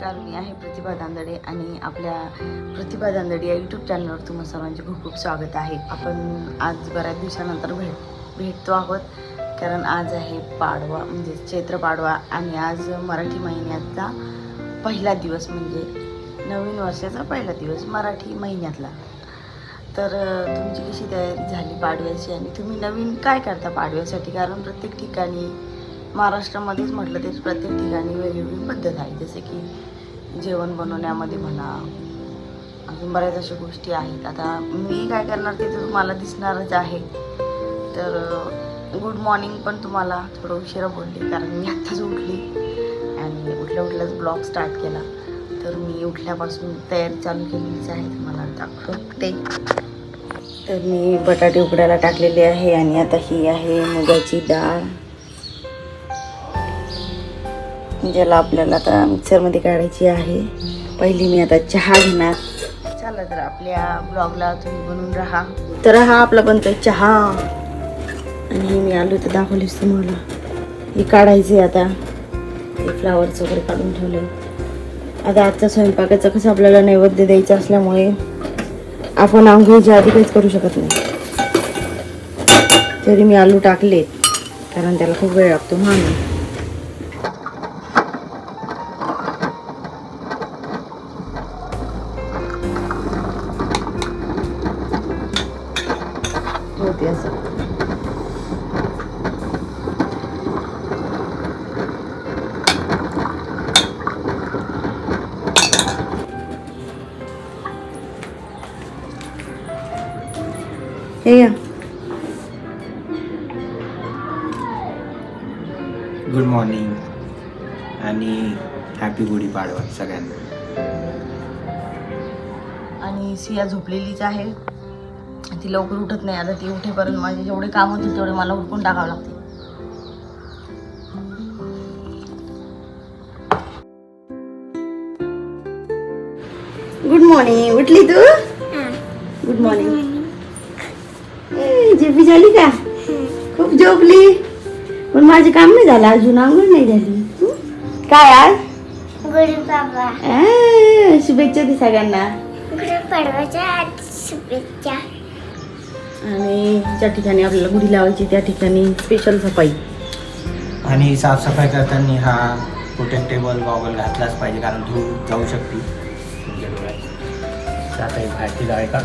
नमस्कार मी आहे प्रतिभा दांदडे आणि आपल्या प्रतिभा दांदडे या यूट्यूब चॅनलवर तुम्हा सर्वांचे खूप खूप स्वागत आहे. आपण आज बऱ्याच दिवसानंतर भेट भेटतो आहोत. कारण आज आहे पाडवा म्हणजे चैत्र पाडवा आणि आज मराठी महिन्याचा पहिला दिवस म्हणजे नवीन वर्षाचा पहिला दिवस मराठी महिन्यातला. तर तुमची कशी तयारी झाली पाडव्याची आणि तुम्ही नवीन काय करता पाडव्यासाठी? कारण प्रत्येक ठिकाणी महाराष्ट्रामध्येच म्हटलं तरी प्रत्येक ठिकाणी वेगवेगळी पद्धत आहे. जसे की जेवण बनवण्यामध्ये म्हणा अजून बऱ्याच अशा गोष्टी आहेत. आता मी काय करणार ते तुम्हाला दिसणारच आहे. तर गुड मॉर्निंग पण तुम्हाला थोडं उशिरा बोलले कारण मी आत्ताच उठली आणि उठल्या उठल्याच ब्लॉग स्टार्ट केला. तर मी उठल्यापासून तयारी चालू केलेलीच आहे तुम्हाला दाखवते. तर मी बटाटे उकडायला टाकलेले आहे आणि आता ही आहे मुगाची डाळ. ज्याला आपल्याला आता मिक्सरमध्ये काढायची आहे. पहिली मी आता चहा घेणार. चला तर आपल्या ब्लॉगला तुम्ही बनवून राहा. तर हा आपला बनतोय चहा. आणि मी आलो तर दाखवलीच तुम्हाला. हे काढायचे आता. हे फ्लावर्स वगैरे काढून ठेवले आता आजचा स्वयंपाकाचं कसं आपल्याला नैवेद्य द्यायचं असल्यामुळे आपण आंघोळीच्या आधी काहीच करू शकत नाही. तरी मी आलू टाकले कारण त्याला खूप वेळ लागतो म्हणून असं हे. गुड मॉर्निंग आणि हॅपी गुढीपाडवा सगळ्यांना. आणि सिया झोपलेलीच आहे. ती लवकर उठत नाही. आता ती उठेपर्यंत माझे जेवढे काम होतील तेवढे मला उठून टाकावं लागते. गुड मॉर्निंग उठली तू? गुड मॉर्निंग झोपी झाली का? खूप झोपली? पण माझे काम नाही झालं अजून आंघोळ नाही झाली? काय आज? शुभेच्छा दे सगळ्यांना. शुभेच्छा. आणि ज्या ठिकाणी आपल्याला गुढी लावायची त्या ठिकाणी स्पेशल सफाई. आणि साफसफाई करताना हा प्रोटेक्टेबल गॉगल घातलाच पाहिजे कारण धूळ जाऊ शकते. तुमच्या डोळ्यात. आता ही बाहेरची जाळे का?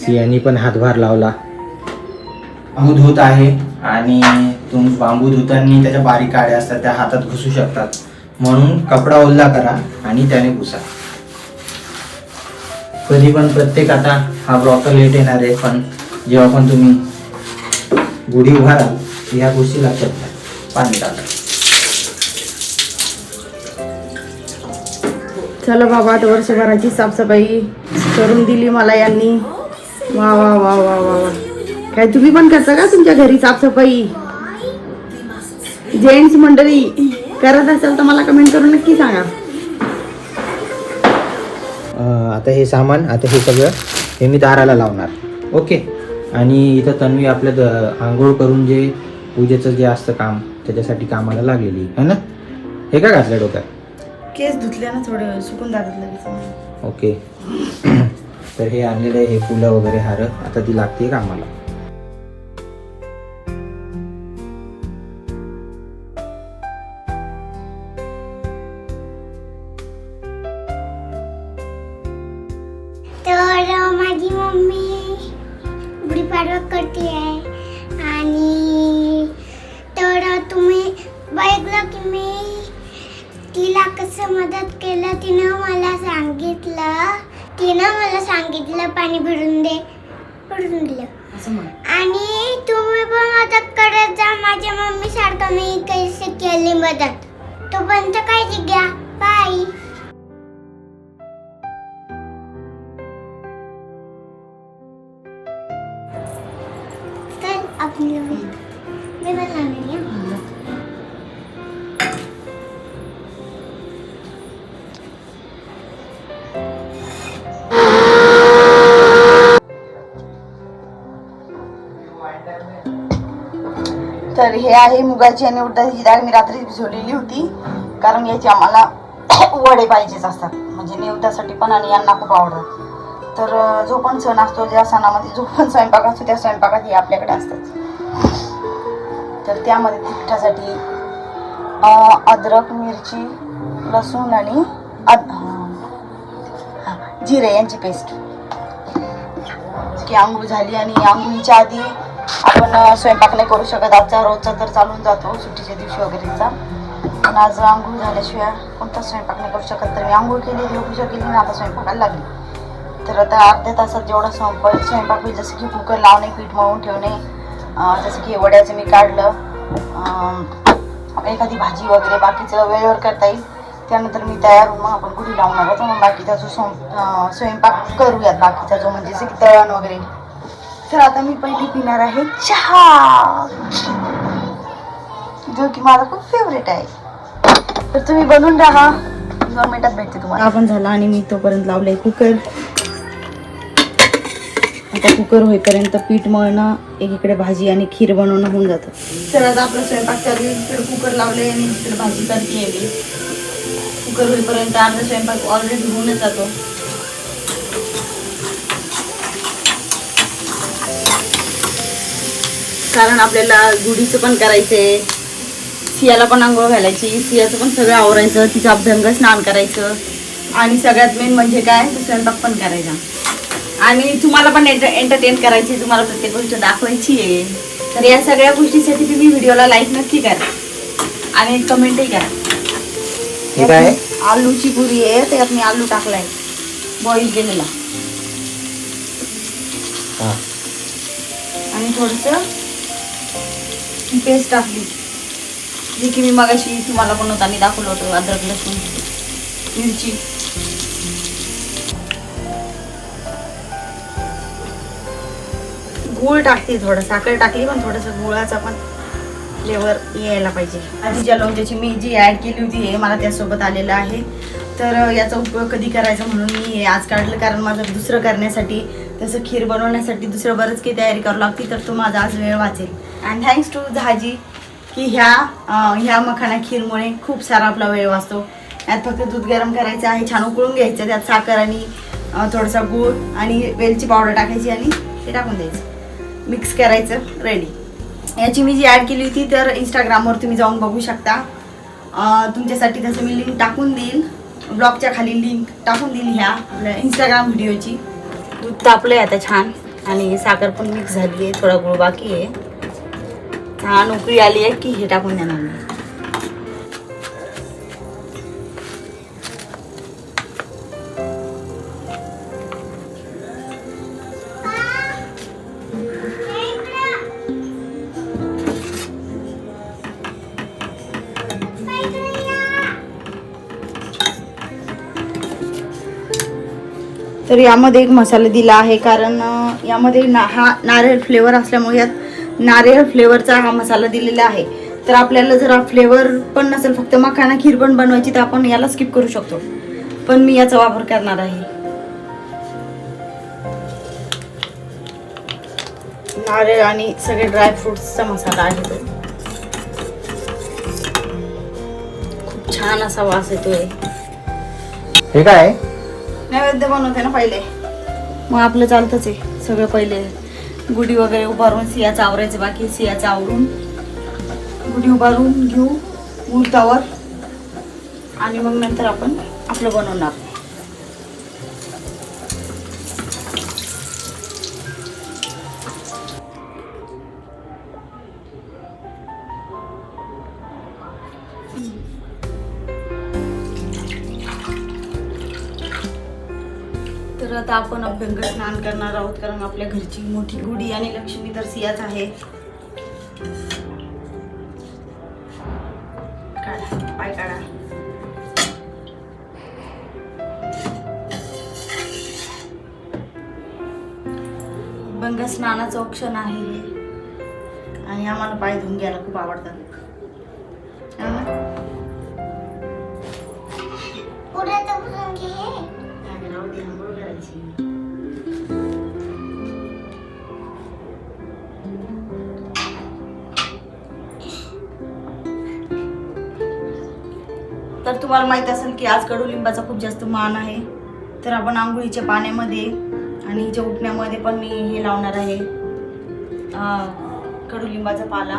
सियानी पण हातभार लावला. बांबू धूत आहे आणि तुम बांबू धुतांनी त्याच्या बारीक काड्या असतात त्या हातात घुसू शकतात. म्हणून कपडा ओल्ला करा आणि त्याने घुसा. कधी पण प्रत्येक आता हा ब्रॉकर लेट येणार आहे पण जेव्हा पण तुम्ही गुढी उभाराल ह्या गोष्टी लक्षात घ्या. पाणी टाका. चला बाबा आता वर्षभराची साफसफाई करून दिली मला यांनी. वा वा वा वा वा वा. काय तुम्ही पण करता का तुमच्या घरी साफसफाई? जेंट्स मंडळी करत असाल तर मला कमेंट करून नक्की सांगा. आता हे सामान आता हे सगळं हे मी दाराला लावणार. ओके? आणि इथं तन्वी आपल्या द- आंघोळ करून जे पूजेचं जे असतं काम त्याच्यासाठी कामाला लागलेली है ना? हे काय घातलं डोक्यात? केस धुतले ना थोडं सुकून जातात लगेच. ओके. तर हे आणलेलं आहे हे फुलं वगैरे हार. आता ती लागते कामाला तर माझी मम्मी गुढीपाडवा करते तिनं मला सांगितलं पाणी भरून दे भरून दिलं. असं म्हण आणि तुम्ही पण मदत करत जा माझ्या मम्मी सारखं मी कैसे केली मदत? तोपर्यंत काळजी घ्या. बाय तर हे आहे मुगाची आणि उडदाची डाळ मी रात्री भिजवलेली होती. कारण याची आम्हाला वडे पाहिजेच असतात. म्हणजे निवदासाठी पण आणि यांना खूप आवडतात. तर जो पण सण असतो ज्या सणामध्ये जो पण स्वयंपाक असतो त्या स्वयंपाकात हे आपल्याकडे असतात. तर त्यामध्ये तिखटासाठी अद्रक मिरची लसूण आणि अद जिरे यांची पेस्ट. की आंघोळ झाली आणि आंघोळीच्या आधी आपण स्वयंपाक नाही करू शकत. आजचा रोजचा तर चालून जातो सुट्टीच्या दिवशी वगैरेचा. पण आज आंघोळ झाल्याशिवाय कोणता स्वयंपाक नाही करू शकत. तर मी आंघोळ केली देवपूजा केली ना आता स्वयंपाकाला लागली. तर आता अर्ध्या तासात जेवढा स्वयंपाक स्वयंपाक होईल जसं की कुकर लावणे पीठ मळून ठेवणे जसं की वड्याचं मी काढलं एखादी भाजी वगैरे बाकीचं वेळेवर करता येईल. त्यानंतर मी तयार होऊन मग आपण गुढी लावणार आहोत. मग बाकीचा जो स्वयं स्वयंपाक करूयात. बाकीचा जो म्हणजे जसं की तळण वगैरे. तर आता मी पहिली पिणार आहे चहा. जो की माझा खूप फेवरेट आहे. तर तुम्ही बनवून राहा. दोन मिनिटात भेटते तुम्हाला. आपण झाला आणि मी तोपर्यंत लावलंय कुकर. आता कुकर होईपर्यंत पीठ मळणं एकीकडे भाजी आणि खीर बनवणं होऊन जातं. तर आता आपला स्वयंपाक चालू इकडे कुकर लावले आणि इकडे भाजी करते मी कुकर होईपर्यंत अर्धा स्वयंपाक ऑलरेडी होऊनच जातो. कारण आपल्याला गुढीचं पण करायचंय. सियाला पण आंघोळ घालायची. सियाचं पण सगळं आवरायचं. तिचं अभ्यंग स्नान करायचं. आणि सगळ्यात मेन म्हणजे काय? स्वयंपाक पण करायचा. आणि तुम्हाला पण एंटर एंटरटेन करायची. तुम्हाला प्रत्येक गोष्ट दाखवायची आहे. तर या सगळ्या गोष्टीसाठी तुम्ही व्हिडिओला लाईक नक्की करा. आणि कमेंटही करा. आहे? आलूची पुरी आहे. त्यात मी आलू टाकलाय. बॉईल केलेला. आणि थोडंसं पेस्ट टाकली. जी की मी मगाशी तुम्हाला बनवताना दाखवलं होतं अद्रक लसूण मिरची. गूळ टाकते थोडं साखर टाकली पण थोडंसं गुळाचा पण फ्लेवर यायला पाहिजे. आधीच्या लोणच्याची मी जी ॲड केली होती हे मला त्यासोबत आलेलं आहे. तर याचा उपयोग कधी करायचा म्हणून मी हे आज काढलं कारण माझं दुसरं करण्यासाठी तसं खीर बनवण्यासाठी दुसरं बरंच काही तयारी करावं लागते तर तो माझा आज वेळ वाचेल. अँड थँक्स टू झाजी की ह्या ह्या मखाना खीरमुळे खूप सारा आपला वेळ वाचतो. यात फक्त दूध गरम करायचं आहे छान उकळून घ्यायचं त्यात साखर आणि थोडंसं थोडासा गूळ आणि वेलची पावडर टाकायची आणि ते टाकून द्यायचं. मिक्स करायचं रेडी याची मी जी ॲड केली होती तर इंस्टाग्रामवर तुम्ही जाऊन बघू शकता. तुमच्यासाठी तसं मी लिंक टाकून देईल. ब्लॉगच्या खाली लिंक टाकून देईल ह्या आपल्या इंस्टाग्राम व्हिडिओची दूध तापलं आहे आता छान. आणि साखर पण मिक्स झाली आहे थोडा गुळ बाकी आहे. हा नोकरी आली आहे की हे टाकून देणार मी तर यामध्ये एक मसाला दिला आहे कारण यामध्ये ना हा नारळ फ्लेवर असल्यामुळे यात नारळ फ्लेवरचा हा मसाला दिलेला आहे. तर आपल्याला जर हा फ्लेवर पण नसेल फक्त मखाना खीर पण बनवायची तर आपण याला स्किप करू शकतो. पण मी याचा वापर करणार आहे. नारळ आणि सगळे ड्रायफ्रुट्सचा मसाला आहे तो. खूप छान असा वास येतोय. हे काय? नैवेद्य बनवते ना पहिले. मग आपलं चालतंच आहे सगळं पहिले. गुढी वगैरे उभारून सियाचं आवरायचं बाकी सियाचं आवरून. गुढी उभारून घेऊ मुहूर्तावर. आणि मग नंतर आपण आपलं बनवणार. अभ्यंग स्नान करणार आहोत कारण आपल्या घरची मोठी गुढी आणि लक्ष्मी तर सियाच आहे. काढा पाय काढा. अभ्यंग स्नानाचं ऑप्शन आहे आणि आम्हाला पाय धुवून घ्यायला खूप आवडतात. ना? पुढे तर पुसून घे तर तुम्हाला माहीत असेल की आज कडुलिंबाचा खूप जास्त मान आहे. तर आपण आंघोळीच्या पाण्यामध्ये आणि हिच्या उठण्यामध्ये पण मी हे लावणार आहे. कडुलिंबाचा पाला.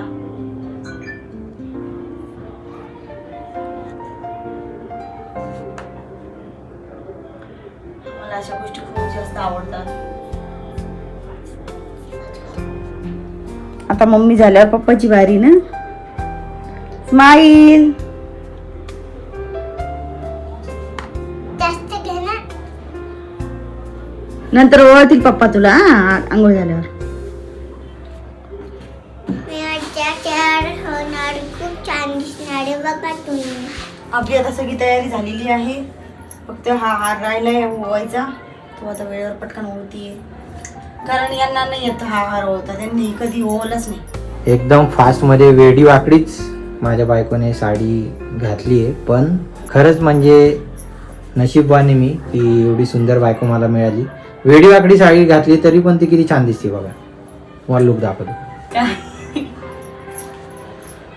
मला अशा गोष्टी खूप जास्त आवडतात. आता मम्मी झाल्यावर पप्पाची बारी ना? स्माईल नंतर ओळखतील पप्पा तुला हा आंघोळ झाल्यावर. खूप छान दिसणार आहे बघा तुम्ही. आपली आता सगळी तयारी झालेली आहे. फक्त हा हार राहिलाय ओवायचा. तो आता वेळेवर पटकन ओळतीये कारण यांना नाही येत हा हार ओळता त्यांनी कधी ओवलाच नाही. एकदम फास्टमध्ये वेडी वाकडीच माझ्या बायकोने साडी घातली आहे. पण खरंच म्हणजे नशीबवाने मी की एवढी सुंदर बायको मला मिळाली. वेडी वाकडी साडी घातली तरी पण ती किती छान दिसते बघा. तुम्हाला लुक दाखवतो.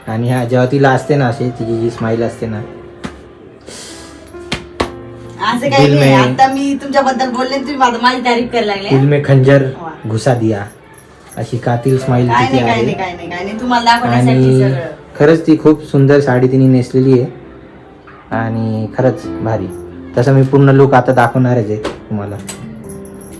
आणि हा जेव्हा तिला असते ना अशी तिची जी स्माईल असते ना. असं काही दिल नाही. में- आता मी तुमच्याबद्दल बोलले तुम्ही माझं माझी तारीफ करायला लागले. दिल में खंजर वा. घुसा दिया. अशी कातील स्माईल काय तिची नाही काय नाही आहे काय नाही काय नाही. तुम्हाला दाखवण्यासाठी आणि सगळं. खरंच ती खूप सुंदर साडी तिने नेसलेली आहे. आणि खरंच भारी. तसं मी पूर्ण लुक आता दाखवणारच आहे तुम्हाला.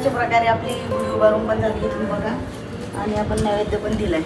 अशा प्रकारे आपली गुढी उभारून पण झाली तुम्ही बघा. आणि आपण नैवेद्य पण दिलाय.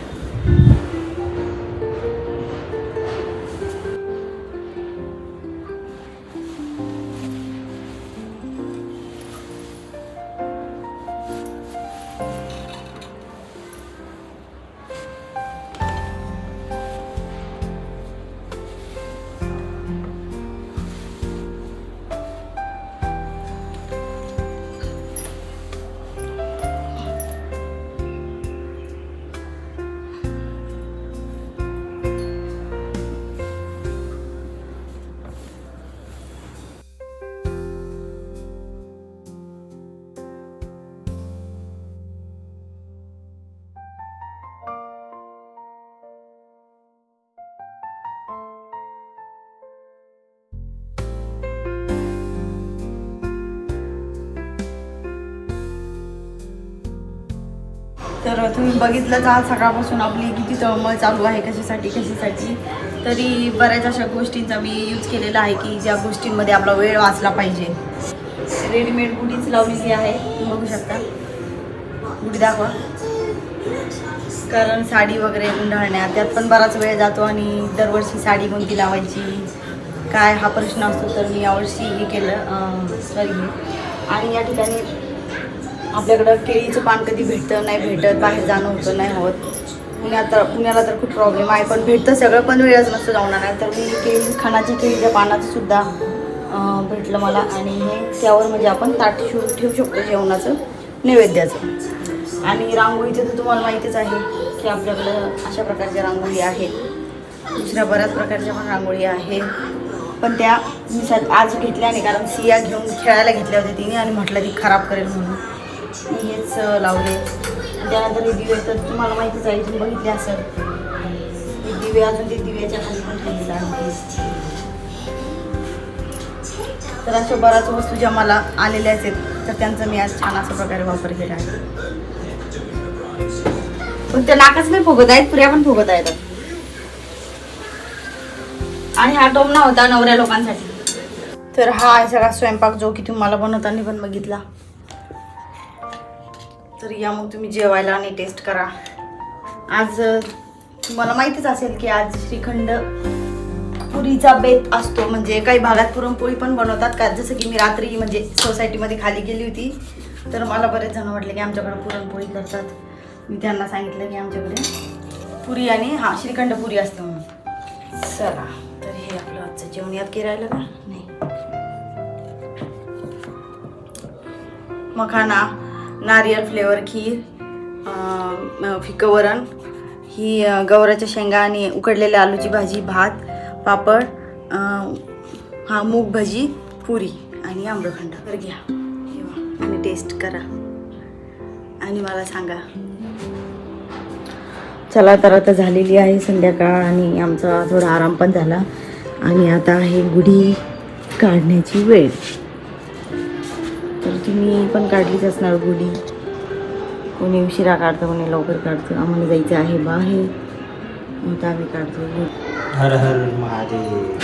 तर तुम्ही बघितलंच आज सकाळपासून आपली किती तळमळ चालू आहे कशासाठी कशासाठी? तरी बऱ्याच अशा गोष्टींचा मी यूज केलेला आहे की ज्या गोष्टींमध्ये आपला वेळ वाचला पाहिजे. रेडीमेड गुडीच लावलेली आहे. तुम्ही बघू शकता. गुडी दाखवा. कारण साडी वगैरे गुंडाळण्यात त्यात पण बराच वेळ जातो आणि दरवर्षी साडी कोणती लावायची? काय हा प्रश्न असतो तर मी यावर्षी हे केलं सॉरी आणि या ठिकाणी आपल्याकडं केळीचं पान कधी भेटतं नाही भेटत बाहेर जाणं होतं नाही होत. पुण्यात तर पुण्याला तर खूप प्रॉब्लेम आहे पण भेटतं सगळं पण वेळच नसतं जाणार तर मी केळी खानाची केळीच्या पानाचं सुद्धा भेटलं मला. आणि हे त्यावर म्हणजे आपण ताट ठेवू ठेवू शकतो जेवणाचं नैवेद्याचं. आणि रांगोळीचं तर तुम्हाला माहितीच आहे की आपल्याकडं अशा प्रकारच्या रांगोळी आहेत. दुसऱ्या बऱ्याच प्रकारच्या पण रांगोळी आहेत पण त्या मी आज घेतल्या नाही कारण सिया घेऊन खेळायला घेतल्या होत्या तिने आणि म्हटलं ती खराब करेल म्हणून. हेच लावले. त्यानंतर हे दिवे तर तुम्हाला माहितीच आहे तुम्ही बघितले असेल. हे दिवे अजून ते दिव्याच्या खाली पण ठेवलेलं आहे तर अशा बऱ्याच वस्तू ज्या मला आलेल्याच आहेत तर त्यांचा मी आज छान अशा प्रकारे वापर केला आहे. पण त्या नाकाच नाही फुगत आहेत पुऱ्या पण फुगत आहेत. आणि हा टोमना होता नवऱ्या लोकांसाठी. तर हा आहे सगळा स्वयंपाक जो की तुम्हाला बनवताना पण बघितला. तर या मग तुम्ही जेवायला आणि टेस्ट करा. आज तुम्हाला माहितीच असेल की आज श्रीखंड पुरीचा बेत असतो. म्हणजे काही भागात पुरणपोळी पण बनवतात. का जसं की मी रात्री म्हणजे सोसायटीमध्ये खाली गेली होती तर मला बरेच जण वाटले की आमच्याकडे पुरणपोळी करतात. मी त्यांना सांगितलं की आमच्याकडे पुरी आणि हा श्रीखंड पुरी असतं म्हणून. चला तर हे आपलं आजचं जेवण यात किरायला राहिलं का? नाही. मखाना. नारियल फ्लेवर खीर फिकं वरण ही गवराच्या शेंगा आणि उकडलेल्या आलूची भाजी भात पापड हा मूग भाजी पुरी आणि आम्रखंड. तर घ्या. आणि टेस्ट करा. आणि मला सांगा. चला तर आता झालेली आहे संध्याकाळ आणि आमचा थोडा आराम पण झाला. आणि आता आहे गुढी काढण्याची वेळ. तर तुम्ही पण काढलीच असणार गुढी. कोणी उशिरा काढतं कोणी लवकर काढतं. आम्हाला जायचं आहे बाहेर. मग आम्ही काढतो. हर हर महादेव.